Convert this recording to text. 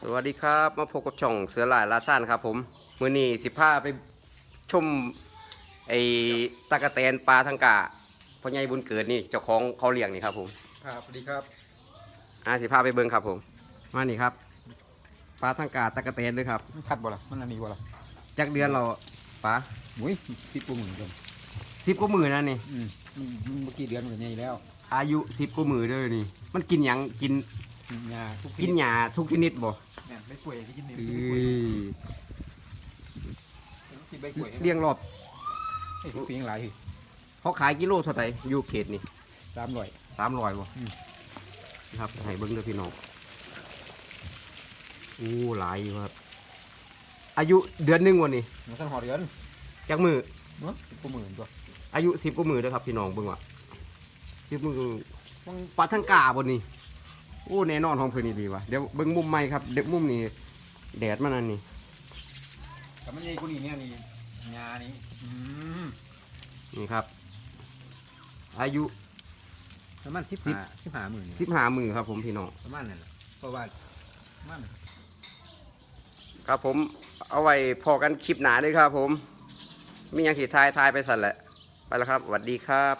สวัสดีครับมาพบกับช่องเสือหลายลาซ่านครับผมมื้อนี้สิพาไปชมไอ้ตะกะแตนปลาทังกาพ่อใหญ่บุญเกิดนี่เจ้าของเขาเลี้ยงนี่ครับผมครับสวัสดีครับอ่าสิพาไปเบิ่งครับผม มานี่ครับ ปลาทังกาตะกะแตนด้วยครับมันคัดบ่ล่ะมันอันนี้บ่ล่ะจักเดือนเราปลามุ้ยสิบกว่าหมื่นคนสิบกว่ามือนั่นนี่อืมมันมันเมื่อกี้เดือนมันก็ใหญ่แล้ว อายุสิบกว่ามือเด้อนี่ มันกินหยังกิน ยาทุกกินหญ้าทุกชนิดบ่เนี่ยไม่ป่วยที่กินเนี่ยเอ้กินใบกล้วยยเลี้ยงรอบไอ้ทุกปียังหลายทีเขาขายกิโลเท่าไหร่อยู่เขตนี่สามร้อยสามร้อยบ่อืมครับให้เบิ้งเด้อพี่น้องอู้หลายอยู่ครับ อายุเดือนหนึ่งวันนี้มันสั่นหอเดือนจากมือเนาะสิบกว่าหมื่นตัวอายุสิบกว่ามือเด้อครับพี่น้องเบิ้งว่าสิบมือมันปลาทั้งกาบนนี้ โอ้แน่นอนของเพิ่นนี่ดีว่ะเดี๋ยวเบิ้งมุมใหม่ครับเดี๋ยวมุมนี้แดดมันนั่นนี่แต่มันใหญ่กว่านี้เนี่ยนี่ยานี่อืมนี่ครับ อายุ ประมาณสิบสิบ ห้าสิบห้าหมื่นสิบห้ามือครับผมพี่น้อง ประมาณนั้นแหละเพราะว่ามันครับผมเอาไว้พอกันคลิปหนาเลยครับผม มีอย่างสีทายทายไปสั่นแหละ ไปแล้วครับสวัสดีครับ